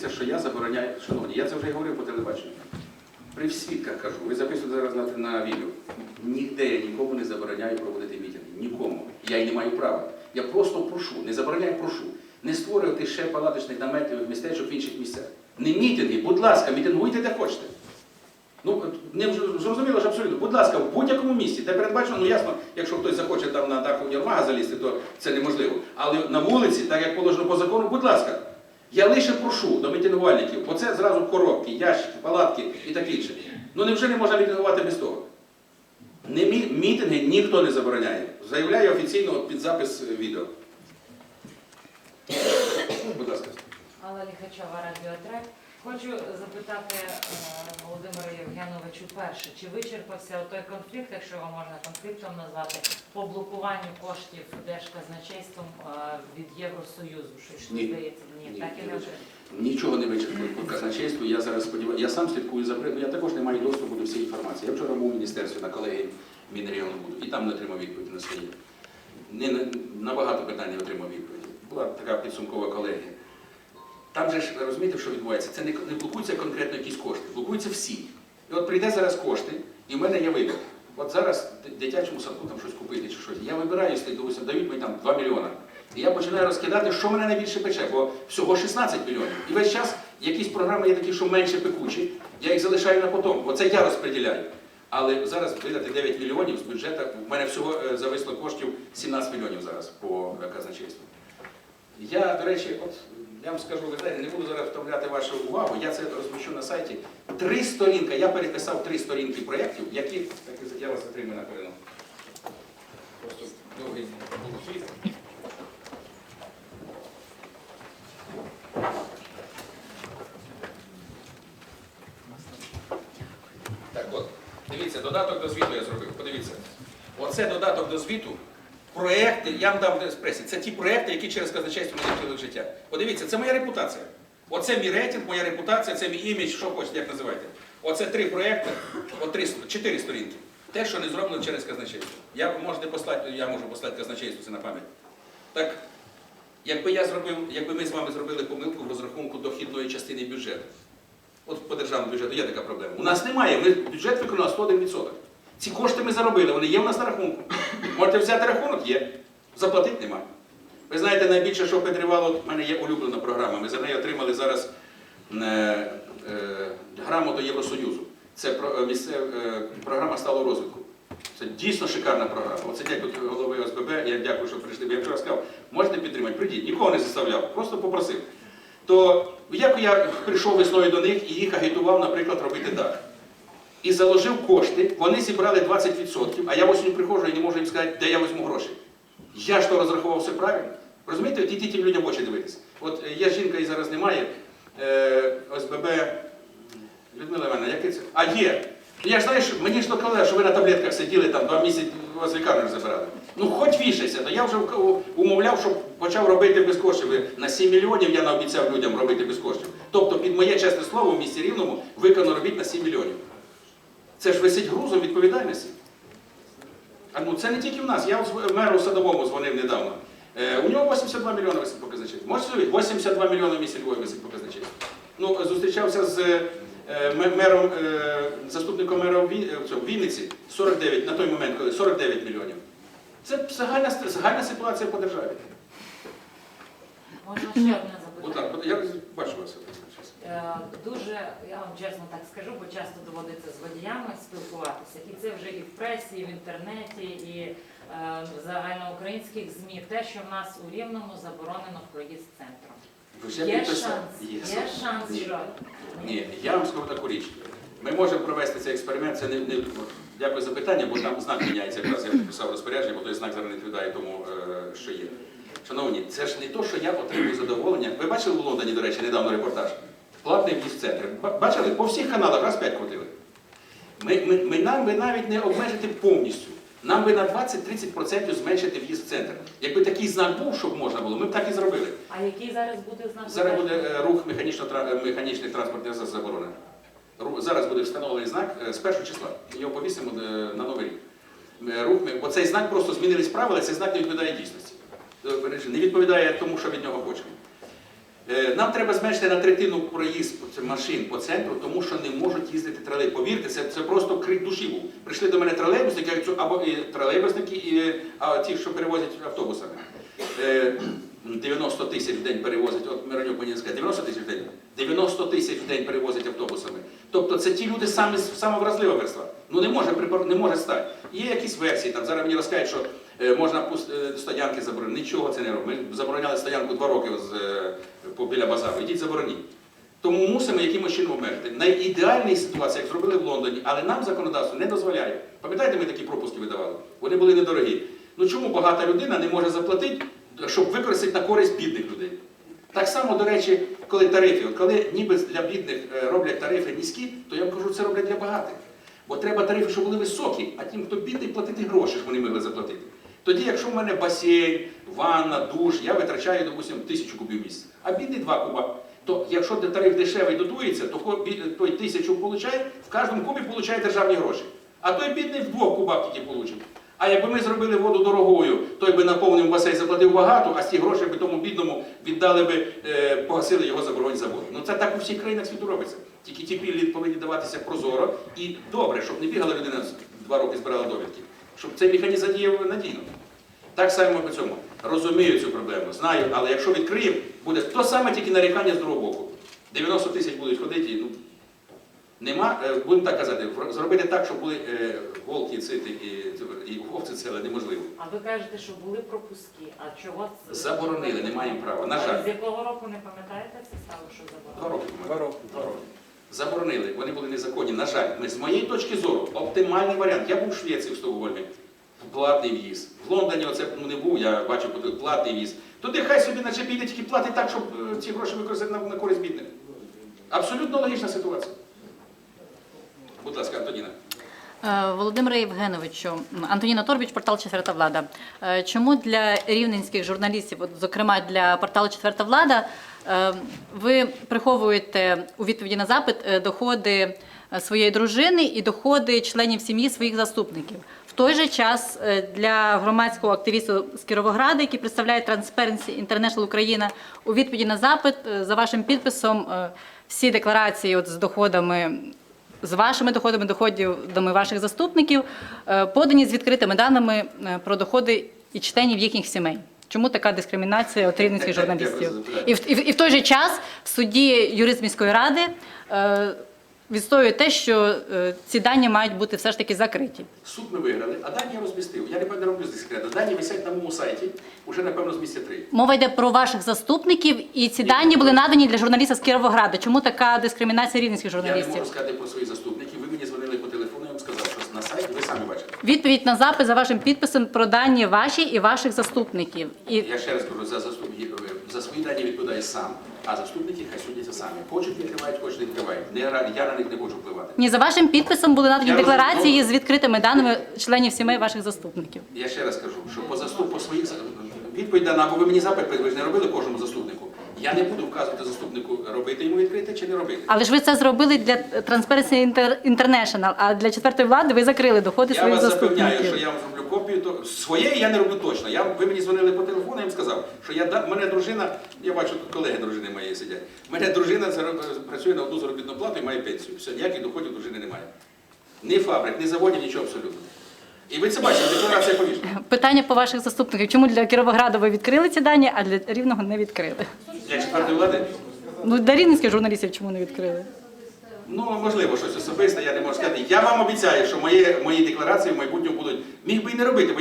вийде, що я забороняю, шановні, я це вже говорив по телебаченню. При свідках кажу, ви записуєте зараз на, на відео. Ніде я нікому не забороняю проводити мітинги. Нікому. Я й не маю права. Я просто прошу, не забороняю, прошу. Не створювати ще палаточних наметів містечок в інших місцях. Не мітинги, будь ласка, мітингуйте де хочете. Ну, не зрозуміло ж абсолютно. Будь ласка, в будь-якому місці, де передбачено, ну ясно, якщо хтось захоче там на даху Єрмага залізти, то це неможливо. Але на вулиці, так як положено по закону, будь ласка. Я лише прошу до мітингувальників, бо це зразу коробки, ящики, палатки і таке інше. Ну невже не можна мітингувати без того? Не мі- мітинги ніхто не забороняє. Заявляю офіційно під запис е, відео. Будь ласка. Алла Ліхачова, Радіотрек. Хочу запитати е, Володимира Євгеновичу перше, чи вичерпався той конфлікт, якщо його можна конфліктом назвати, по блокуванню коштів Держказначейством е, від Євросоюзу? Щось Ні. здається, ні, Ні, так і не вже. Нічого не вичерпую по казначейству. Я зараз сподіваюся, я сам слідкую за Я також не маю доступу до всієї інформації. Я вчора був у міністерстві на колегії Мінрегіону буду, і там не отримав відповіді на свої. Не, на багато питань не отримав відповіді. Була така підсумкова колегія. Там же ж розумієте, що відбувається? Це не, не блокуються конкретно якісь кошти, блокуються всі. І от прийде зараз кошти, і в мене є вибір. От зараз дитячому садку там щось купити чи щось. Я вибираю, якщо допустим, дають мені там 2 мільйони. І я починаю розкидати, що мене найбільше пече, бо всього 16 мільйонів. І весь час якісь програми є такі, що менше пекучі, я їх залишаю на потом. Оце я розподіляю. Але зараз видати 9 мільйонів з бюджету, в мене всього е, зависло коштів 17 мільйонів зараз по е, казначейству. Я, до речі, от я вам скажу, ви не буду зараз вставляти вашу увагу, я це розміщу на сайті. Три сторінки, я переписав три сторінки проєктів, які, я вас затримую на хвилину. Просто довгий був. Так от, дивіться, додаток до звіту я зробив. Подивіться. Оце додаток до звіту. Проекти, я вам дам в еспресі, це ті проекти, які через казначейство втілили в життя. Подивіться, це моя репутація. Оце мій рейтинг, моя репутація, це мій імідж, що хочете, як називаєте. Оце три проекти, три, чотири сторінки. Те, що не зроблено через казначейство. Я можете послати, я можу послати казначейству це на пам'ять. Так, якби я зробив, якби ми з вами зробили помилку в розрахунку дохідної частини бюджету. От по державному бюджету є така проблема. У нас немає, ми бюджет виконав 101%. Ці кошти ми заробили, вони є в нас на рахунку. Можете взяти рахунок? Є. Заплатити нема. Ви знаєте, найбільше, що підривало, в мене є улюблена програма. Ми за неї отримали зараз е, е, грамоту Євросоюзу. Це про, е, місцев, е, програма сталого розвитку. Це дійсно шикарна програма. Оце дякую голови ОСББ, я дякую, що прийшли. Я вчора сказав, можете підтримати, прийдіть. Нікого не заставляв, просто попросив. То як я прийшов весною до них і їх агітував, наприклад, робити дах. І заложив кошти, вони зібрали 20%, а я осінню приходжу і не можу їм сказати, де я візьму гроші. Я ж то розрахував все правильно. Розумієте, от тим людям в очі дивитися. От е, є жінка і зараз немає. Е, ОСББ Людмила Івановна, яке це? А є. Я ж знаєш, мені ж доказали, що ви на таблетках сиділи там два місяці, вас лікарню забирали. Ну хоч вішайся, то я вже умовляв, щоб почав робити без коштів. На 7 мільйонів я наобіцяв людям робити без коштів. Тобто, під моє чесне слово, в місті Рівному виконано робіт на 7 мільйонів. Це ж висить грузом відповідальності. А ну це не тільки в нас. Я меру садовому дзвонив недавно. Е, у нього 82 мільйони висить показначейство. Можете собі? 82 мільйони в місті Львові висить показначейство. Ну, зустрічався з е, мером, е, заступником мера в е, Вінниці 49, на той момент, коли 49 мільйонів. Це загальна, загальна ситуація по державі. Можна ще одне запитання. ласка, я бачу вас. Е, Дуже, я вам чесно так скажу, бо часто доводиться з водіями спілкуватися. І це вже і в пресі, і в інтернеті, і е, в загальноукраїнських ЗМІ. Те, що в нас у Рівному заборонено проїзд центром. Є підписав. шанс, Є. шанс, Ні. що Ні, я вам скажу таку річ. Ми можемо провести цей експеримент. Це не, не дякую за питання, бо там знак міняється. Якраз я написав розпорядження, бо той знак зараз не відповідає тому, е, що є. Шановні, це ж не то, що я отримую задоволення. Ви бачили у Лондоні, до речі, недавно репортаж. Платний в'їзд в центр. Бачили? По всіх каналах раз п'ять крутили. Ми, ми, ми, нам би навіть не обмежити повністю. Нам би на 20-30% зменшити в'їзд в центр. Якби такий знак був, щоб можна було, ми б так і зробили. А який зараз буде знак? Зараз буде е, рух тра- механічних транспортних заборонений. Зараз буде встановлений знак е, з першого числа. Його повісимо е, на новий рік. Е, Рух, бо цей знак просто змінились правила, цей знак не відповідає дійсності. Е, Не відповідає тому, що від нього хочемо. Е, Нам треба зменшити на третину проїзд машин по центру, тому що не можуть їздити тролейбуси. Повірте, це, це просто крик душі був. Прийшли до мене тролейбусники, або і тролейбусники, і а, ті, що перевозять автобусами. Е, 90 тисяч в день перевозять, от Миронюк мені сказав, 90 тисяч в день? 90 тисяч в день перевозять автобусами. Тобто це ті люди самі, саме вразлива верства. Ну не може, не може стати. Є якісь версії, там зараз мені розкажуть, що е, можна е, стоянки заборонити. Нічого це не робить. Ми забороняли стоянку два роки е, біля базару. Ідіть забороніть. Тому мусимо якимось чином обмежити. Найідеальній ситуації, як зробили в Лондоні, але нам законодавство не дозволяє. Пам'ятаєте, ми такі пропуски видавали? Вони були недорогі. Ну чому багата людина не може заплатити, щоб використати на користь бідних людей? Так само, до речі, коли тарифи, от коли ніби для бідних е, роблять тарифи низькі, то я вам кажу, це роблять для багатих. Бо треба тарифи, щоб були високі, а тим, хто бідний, платити гроші, щоб вони могли заплатити. Тоді, якщо в мене басейн, ванна, душ, я витрачаю, допустимо, тисячу кубів місяць, а бідний два куба. То якщо тариф дешевий дотується, то той тисячу получає, в кожному кубі получає державні гроші. А той бідний в двох кубах тільки получив. А якби ми зробили воду дорогою, той би наповнив басейн, заплатив багато, а з ті гроші би тому бідному віддали би, е, погасили його заборонь завод. Ну це так у всіх країнах світу робиться. Тільки ті пільги повинні даватися прозоро і добре, щоб не бігала людина два роки збирала довідки, щоб цей механізм задіяв надійно. Так само по цьому. Розумію цю проблему, знаю, але якщо відкриємо, буде то саме тільки нарікання з другого боку. 90 тисяч будуть ходити, ну, нема, е, будемо так казати, зробити так, щоб були е, волки, цити і, і овці ціле неможливо. А ви кажете, що були пропуски. А чого це? Заборонили, не маємо права. На А жаль, З якого року не пам'ятаєте це стало, що два заборонили? роки. Два роки. Два роки. Заборонили, вони були незаконні. На жаль, ми з моєї точки зору, оптимальний варіант. Я був в Швеції в Стокгольмі, платний в'їзд. В Лондоні оце ну, не був, я бачив платний в'їзд. Туди хай собі наче піде, тільки платить так, щоб е, ці гроші використати на, на користь бідних. Абсолютно логічна ситуація. Будь ласка, Антоніна. Е, Володимире Євгеновичу, Антоніна Торбіч, портал Четверта влада. Е, Чому для рівненських журналістів, от, зокрема для порталу Четверта влада, е, ви приховуєте у відповіді на запит доходи своєї дружини і доходи членів сім'ї своїх заступників? В той же час для громадського активісту з Кіровограда, який представляє Transparency International Україна, у відповіді на запит за вашим підписом всі декларації от з доходами з вашими доходами, доходами ваших заступників, е, подані з відкритими даними е, про доходи і членів їхніх сімей. Чому така дискримінація от рівненських журналістів? І в, і, в, і в той же час в суді юрист міської ради е, відстоює те, що е, ці дані мають бути все ж таки закриті. Суд ми виграли, а дані я розмістив. Я не роблю з дискретно. Дані висять на моєму сайті, уже напевно з місця три. Мова йде про ваших заступників, і ці дані були надані для журналіста з Кіровограда. Чому така дискримінація рівненських Я не можу сказати про своїх заступників. Ви мені дзвонили по телефону, я вам сказав, що на сайті ви самі бачите. Відповідь на запит за вашим підписом про дані ваші і ваших заступників. І Я ще раз кажу, за заступників за свої дані відповідає сам, а заступники хай судяться самі. Хочуть відкривають, хочуть не відкривають. Не я на них не хочу впливати. Ні, за вашим підписом були надані Я декларації розумію. з відкритими даними членів сімей ваших заступників. Я ще раз кажу, що по заступ по своїх за- відповідь дана, бо ви мені запит, ви ж не робили кожному заступнику. Я не буду вказувати заступнику, робити йому відкрити чи не робити. Але ж ви це зробили для Transparency International, а для четвертої влади ви закрили доходи Я своїх вас запевняю, що я вам зроблю копію, то своєї я не роблю точно. Я, ви мені дзвонили по телефону, я їм сказав, що я да- мене дружина, я бачу, тут колеги дружини моєї сидять. Мене дружина зароб- працює на одну заробітну плату і має пенсію. Все, ніяких доходів дружини немає. Ні фабрик, ні заводів, нічого абсолютно. І ви це бачите, декларація повішена. Питання по ваших заступників. Чому для Кіровограда ви відкрили ці дані, а для Рівного не відкрили? Для четвертої влади. Ну для рівненських журналістів чому не відкрили? Ну, можливо, щось особисте, я не можу сказати. Я вам обіцяю, що мої, мої декларації в майбутньому будуть. Міг би і не робити. бо